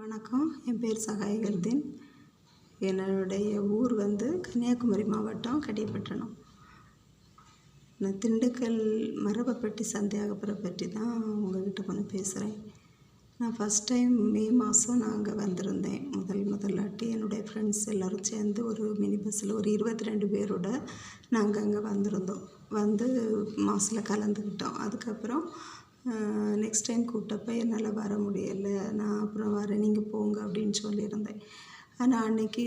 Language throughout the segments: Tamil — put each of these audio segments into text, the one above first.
வணக்கம். என் பேர் சகாயகர்தீன் என்னுடைய ஊர் வந்து கன்னியாகுமரி மாவட்டம் கடியப்பட்டணம் நான் திண்டுக்கல் மரபப்பட்டி சந்தியாகப்புறம் பற்றி தான் உங்ககிட்ட கொஞ்சம் பேசுகிறேன் நான் ஃபஸ்ட் டைம் மே மாதம் நான் அங்கே வந்திருந்தேன். முதல் முதலாட்டி என்னுடைய ஃப்ரெண்ட்ஸ் எல்லோரும் சேர்ந்து ஒரு மினி பஸ்ஸில் ஒரு இருபத்தி ரெண்டு பேரோட நாங்கள் அங்கே வந்திருந்தோம். வந்து மாசில் கலந்துக்கிட்டோம். அதுக்கப்புறம் நெக்ஸ்ட் டைம் கூப்பிட்டப்ப என்னால் வர முடியலை. நான் அப்புறம் வரேன். நீங்கள் போங்க அப்படின்னு சொல்லியிருந்தேன். ஆனால் அன்னைக்கு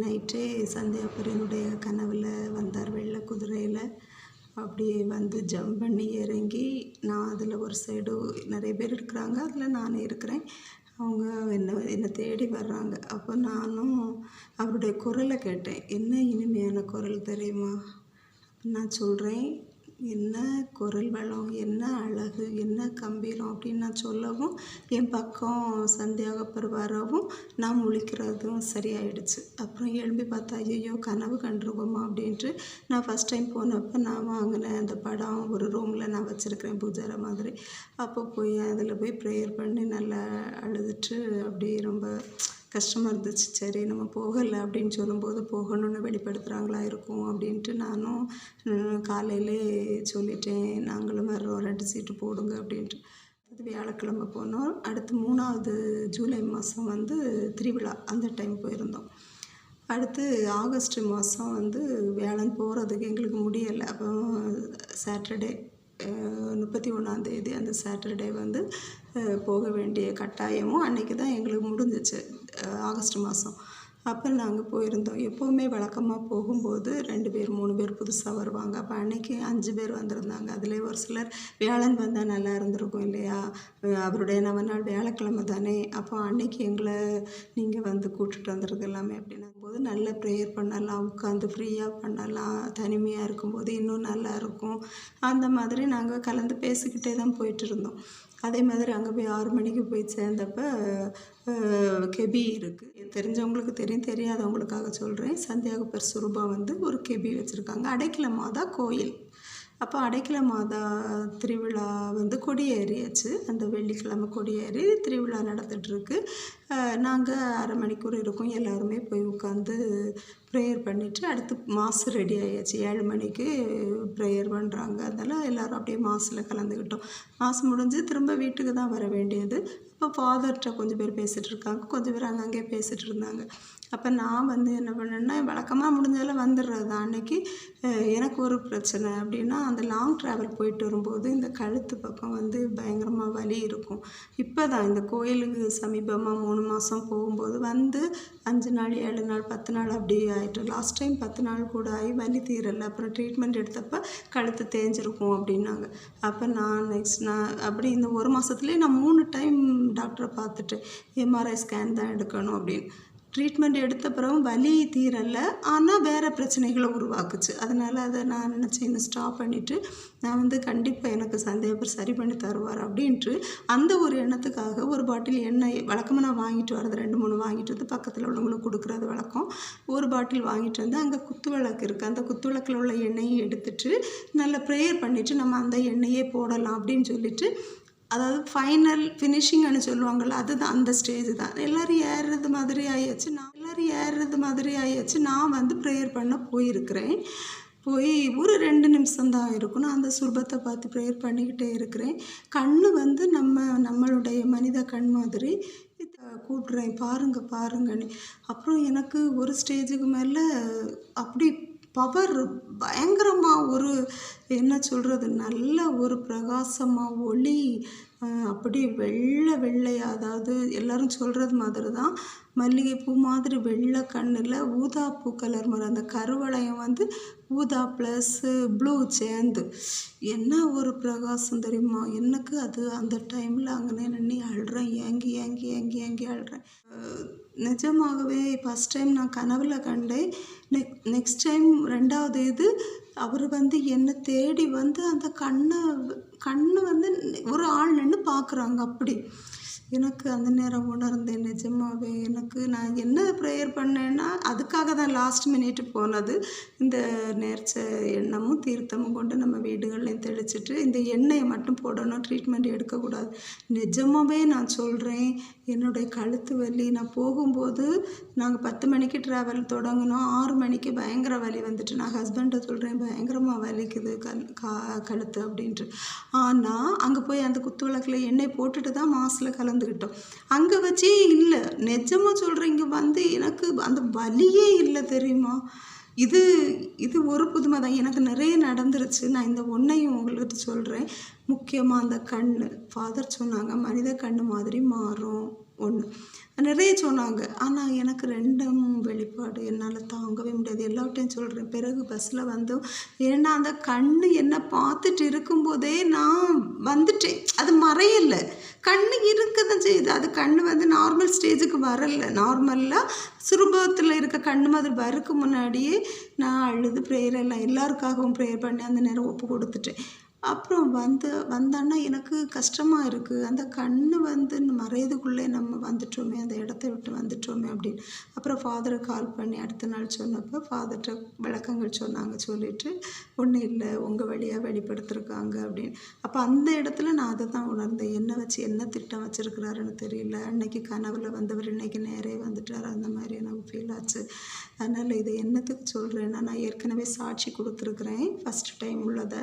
நைட்டே சந்தியாபுரியனுடைய கனவில் வந்தார். வெள்ளை குதிரையில் அப்படியே வந்து ஜம்ப் பண்ணி இறங்கி நான் அதில் ஒரு சைடு நிறைய பேர் இருக்கிறாங்க. அதில் நானே இருக்கிறேன். அவங்க என்ன என்னை தேடி வர்றாங்க. அப்போ நானும் அவருடைய குரலை கேட்டேன். என்ன இனிமையான குரல் தெரியுமா? நான் சொல்கிறேன் என்ன குரல் வளம் என்ன அழகு என்ன கம்பீரம் அப்படின்னு நான் சொல்லவும் என் பக்கம் சந்தியாகப்பர் வரவும் நான் முழிக்கிறதும் சரியாயிடுச்சு. அப்புறம் எழும்பி பார்த்தா ஐயோ கனவு கண்டிருக்கோமா அப்படின்ட்டு நான் ஃபஸ்ட் டைம் போனப்போ நான் வாங்கினேன் அந்த படம். ஒரு ரூமில் நான் வச்சுருக்கிறேன் பூஜாரை மாதிரி. அப்போ போய் அதில் போய் ப்ரேயர் பண்ணி நல்லா அழுதுட்டு அப்படியே ரொம்ப கஷ்டமாக இருந்துச்சு. சரி நம்ம போகலை அப்படின்னு சொல்லும்போது போகணும்னு வெளிப்படுத்துகிறாங்களா இருக்கும் அப்படின்ட்டு நானும் காலையிலே சொல்லிட்டேன். நாங்களும் வர்றோம் ரெண்டு சீட்டு போடுங்க அப்படின்ட்டு. அது வியாழக்கிழமை போனோம். அடுத்து மூணாவது ஜூலை மாதம் வந்து திருவிழா அந்த டைம் போயிருந்தோம். அடுத்து ஆகஸ்ட் மாதம் வந்து வேளாண் போகிறதுக்கு எங்களுக்கு முடியலை. அப்போ சாட்டர்டே முப்பத்தி ஒன்றாந்தேதி அந்த சாட்டர்டே வந்து போக வேண்டிய கட்டாயமும் அன்றைக்கி தான் எங்களுக்கு முடிஞ்சிச்சு. ஆகஸ்ட் மாதம் அப்போ நாங்கள் போயிருந்தோம். எப்போவுமே வழக்கமாக போகும்போது ரெண்டு பேர் மூணு பேர் புதுசாக வருவாங்க. அப்போ அன்றைக்கி அஞ்சு பேர் வந்திருந்தாங்க. அதில் ஒரு சிலர் வியாழன் வந்தால் நல்லா இருந்திருக்கும் இல்லையா? அவருடைய நவநாள் வியாழக்கிழமை தானே. அப்போ அன்னைக்கு எங்களை நீங்கள் வந்து கூப்பிட்டுட்டு வந்துருது எல்லாமே அப்படின்னா போது நல்ல ப்ரேயர் பண்ணலாம் உட்காந்து ஃப்ரீயாக பண்ணலாம் தனிமையாக இருக்கும்போது இன்னும் நல்லா இருக்கும். அந்த மாதிரி நாங்கள் கலந்து பேசிக்கிட்டே தான் போயிட்டு இருந்தோம். அதே மாதிரி அங்கே போய் ஆறு மணிக்கு போய் சேர்ந்தப்ப கெபி இருக்குது தெரிஞ்சவங்களுக்கு தெரியும் தெரியாதவங்களுக்காக சொல்கிறேன் சந்தியாகப்பர் சுரூபா வந்து ஒரு கெபி வச்சுருக்காங்க. அடைக்கல மாதா கோயில். அப்போ அடைக்கல மாதா திருவிழா வந்து கொடியேறியாச்சு. அந்த வெள்ளிக்கிழமை கொடியேறி திருவிழா நடந்துகிட்ருக்கு நாங்கள் அரை மணிக்கூர் இருக்கோம். எல்லாருமே போய் உட்காந்து ப்ரேயர் பண்ணிவிட்டு அடுத்து மாசு ரெடி ஆகியாச்சு ஏழு மணிக்கு ப்ரேயர் பண்ணுறாங்க அதெல்லாம் எல்லோரும் அப்படியே மாசில் கலந்துக்கிட்டோம். மாசு முடிஞ்சு திரும்ப வீட்டுக்கு தான் வர வேண்டியது. அப்போ ஃபாதர்கிட்ட கொஞ்சம் பேர் பேசிகிட்டு இருக்காங்க. கொஞ்சம் பேர் அங்கங்கே பேசிகிட்டு இருந்தாங்க. அப்போ நான் வந்து என்ன பண்ணேன்னா வழக்கமாக முடிஞ்சாலும் வந்துடுறது தான். அன்றைக்கி எனக்கு ஒரு பிரச்சனை அப்படின்னா அந்த லாங் ட்ராவல் போயிட்டு வரும்போது இந்த கழுத்து பக்கம் வந்து பயங்கரமாக வலி இருக்கும். இப்போ தான் இந்த கோயிலுக்கு சமீபமாக மூணு மாதம் போகும்போது வந்து அஞ்சு நாள் ஏழு நாள் பத்து நாள் அப்படி ஆகிட்டு லாஸ்ட் டைம் பத்து நாள் கூட ஆகி வலி தீரலை. அப்புறம் ட்ரீட்மெண்ட் எடுத்தப்போ கழுத்து தேஞ்சிருக்கும் அப்படின்னாங்க. அப்போ நான் நெக்ஸ்ட் நான் அப்படி இந்த ஒரு மாதத்துலேயே நான் மூணு டைம் டாக்டரை பார்த்துட்டு எம்ஆர்ஐ ஸ்கேன் தான் எடுக்கணும் அப்படின்னு. ட்ரீட்மெண்ட் எடுத்த பிறகு வலி தீரலை. ஆனால் வேறு பிரச்சனைகளை உருவாக்குச்சு. அதனால் அதை நான் நினச்சேன் ஸ்டாப் பண்ணிவிட்டு நான் வந்து கண்டிப்பாக எனக்கு சந்தேகப்பர் சரி பண்ணி தருவார் அப்படின்ட்டு அந்த ஒரு எண்ணத்துக்காக ஒரு பாட்டில் எண்ணெய் வழக்கமாக நான் வாங்கிட்டு வரது ரெண்டு மூணு வாங்கிட்டு வந்து பக்கத்தில் உள்ளவங்களுக்கு கொடுக்குறது வழக்கம். ஒரு பாட்டில் வாங்கிட்டு வந்து அங்கே குத்து விளக்கு இருக்குது அந்த குத்து விளக்கில் உள்ள எண்ணெயை எடுத்துட்டு நல்லா ப்ரேயர் பண்ணிவிட்டு நம்ம அந்த எண்ணெயே போடலாம் அப்படின்னு சொல்லிட்டு அதாவது ஃபைனல் ஃபினிஷிங்னு சொல்லுவாங்கள்ல அதுதான் அந்த ஸ்டேஜ் தான். எல்லோரும் ஏறுறது மாதிரி ஆயாச்சு நான் எல்லோரும் ஏறுறது மாதிரி ஆயாச்சு நான் வந்து ப்ரேயர் பண்ண போயிருக்கிறேன். போய் ஒரு ரெண்டு நிமிஷம் தான் இருக்கணும். அந்த சுர்பத்தை பார்த்து ப்ரேயர் பண்ணிக்கிட்டே இருக்கிறேன். கண் வந்து நம்ம நம்மளுடைய மனித கண் மாதிரி கூப்பிட்றேன். பாருங்க பாருங்கன்னு. அப்புறம் எனக்கு ஒரு ஸ்டேஜுக்கு மேலே அப்படி பவர் பயங்கரமாக ஒரு என்ன சொல்கிறது நல்ல ஒரு பிரகாசமாக ஒளி அப்படி வெள்ளை வெள்ளையாக அதாவது எல்லோரும் சொல்கிறது மாதிரி தான் மல்லிகைப்பூ மாதிரி வெள்ளை கண்ணில் ஊதாப்பூ கலர் மாதிரி. அந்த கருவளையம் வந்து ஊதா ப்ளஸ்ஸு ப்ளூ சேர்ந்து. என்ன ஒரு பிரகாசம் தெரியுமா? எனக்கு அது அந்த டைமில் அங்கே நின்று அழுறேன். ஏங்கி ஏங்கி ஏங்கி ஏங்கி அழுறேன். நிஜமாகவே ஃபஸ்ட் டைம் நான் கனவில் கண்டேன். நெக் நெக்ஸ்ட் டைம் ரெண்டாவது இது அவர் வந்து என்னை தேடி வந்து அந்த கண்ணை கண்ணு வந்து ஒரு ஆள் நின்று பார்க்குறாங்க அப்படி. எனக்கு அந்த நேரம் உணர்ந்தேன் நிஜமாவே. எனக்கு நான் என்ன ப்ரேயர் பண்ணேன்னா அதுக்காக தான் லாஸ்ட் மினிட் போனது. இந்த நேர்ச்ச எண்ணமும் தீர்த்தமும் கொண்டு நம்ம வீடுகள்லையும் தெளிச்சிட்டு இந்த எண்ணெயை மட்டும் போடணும் ட்ரீட்மெண்ட் எடுக்கக்கூடாது. நிஜமாவே நான் சொல்கிறேன் என்னுடைய கழுத்து வலி. நான் போகும்போது நாங்கள் பத்து மணிக்கு ட்ராவல் தொடங்கினோம். ஆறு மணிக்கு பயங்கர வலி வந்துட்டு நான் ஹஸ்பண்ட்டை சொல்கிறேன் பயங்கரமாக வலிக்குது கல் கா கழுத்து அப்படின்ட்டு. ஆனால் அங்கே போய் அந்த குத்து விளக்கில் எண்ணெய் போட்டுட்டு தான் மாசில் கலந்துக்கிட்டோம் அங்கே வச்சே இல்லை. நிஜமாக சொல்கிறீங்க இங்கே வந்து எனக்கு அந்த வலியே இல்லை தெரியுமா? இது இது ஒரு புதுமை தான். எனக்கு நிறைய நடந்துருச்சு. நான் இந்த ஒன்றையும் உங்கள்கிட்ட சொல்கிறேன் முக்கியமாக அந்த கண் ஃபாதர் சொன்னாங்க மனித கண் மாதிரி மாறும் ஒன்று நிறைய சொன்னாங்க. ஆனால் எனக்கு ரெண்டும் வெளிப்பாடு. என்னால் தாங்கவே முடியாது. எல்லாவற்றையும் சொல்கிறேன் பிறகு பஸ்ஸில் வந்து ஏன்னா அந்த கண் என்ன பார்த்துட்டு இருக்கும்போதே நான் வந்துட்டேன். அது மறையலை. கண் இருக்க தான் செய்யுது. அது கண் வந்து நார்மல் ஸ்டேஜுக்கு வரல. நார்மலாக சுரூபத்தில் இருக்க கண் மாதிரி வரக்கு முன்னாடியே நான் அழுது ப்ரேயர் எல்லாம் எல்லாருக்காகவும் ப்ரேயர் பண்ணி அந்த நேரம் ஒப்பு கொடுத்துட்டேன். அப்புறம் வந்து வந்தோன்னா எனக்கு கஷ்டமாக இருக்குது அந்த கண் வந்து மறையதுக்குள்ளே நம்ம வந்துட்டோமே அந்த இடத்த விட்டு வந்துட்டோமே அப்படின்னு. அப்புறம் ஃபாதரை கால் பண்ணி அடுத்த நாள் சொன்னப்போ ஃபாதர்கிட்ட விளக்கங்கள் சொன்னாங்க. சொல்லிவிட்டு ஒன்றும் இல்லை. உங்கள் வழியாக வெளிப்படுத்திருக்காங்க அப்படின்னு. அப்போ அந்த இடத்துல நான் அதை தான் உணர்ந்தேன். என்ன வச்சு என்ன திட்டம் வச்சுருக்கிறாருன்னு தெரியல. அன்னைக்கு கனவில் வந்தவர் இன்னைக்கு நேரே வந்துட்டார். அந்த மாதிரி எனக்கு ஃபீல் ஆச்சு. அதனால் இதை என்னத்துக்கு சொல்கிறேன்னா நான் ஏற்கனவே சாட்சி கொடுத்துருக்குறேன். ஃபஸ்ட் டைம் உள்ளதை.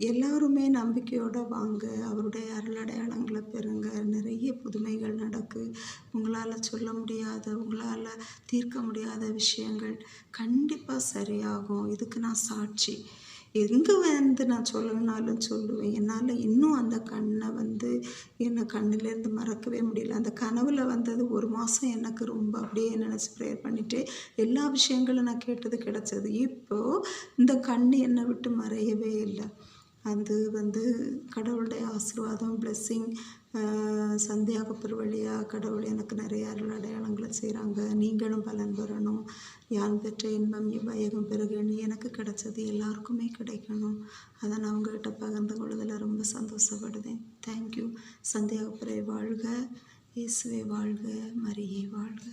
எல்லாருமே நம்பிக்கையோடு வாங்க அவருடைய அருளடையாளங்களை பெறுங்க. நிறைய புதுமைகள் நடக்கு. உங்களால் சொல்ல முடியாத உங்களால் தீர்க்க முடியாத விஷயங்கள் கண்டிப்பாக சரியாகும். இதுக்கு நான் சாட்சி. எங்கே வந்து நான் சொல்லணும்னாலும் சொல்லுவேன். என்னால் இன்னும் அந்த கண்ணை வந்து என்னை கண்ணிலேருந்து மறக்கவே முடியல. அந்த கனவில் வந்தது ஒரு மாதம் எனக்கு ரொம்ப அப்படியே நினச்சி ப்ரேயர் பண்ணிவிட்டு எல்லா விஷயங்களும் நான் கேட்டது கிடச்சது. இப்போது இந்த கண் என்னை விட்டு மறையவே இல்லை. அது வந்து கடவுளுடைய ஆசீர்வாதம் பிளெஸ்ஸிங் சந்தியாகப்பர் வழியாக கடவுள் எனக்கு நிறைய அருள் அடையாளங்களை செய்கிறாங்க நீங்களும் பலன் பெறணும். யான் பெற்ற இன்பம் இவ்வையகம் பெருகணும் எனக்கு கிடைச்சது எல்லாருக்குமே கிடைக்கணும். அதை நான் உங்கள்கிட்ட பகிர்ந்து கொள்வதில் ரொம்ப சந்தோஷப்படுதேன். தேங்க்யூ சந்தியாகப்பரை வாழ்க. இயேசுவை வாழ்க. மரியை வாழ்க.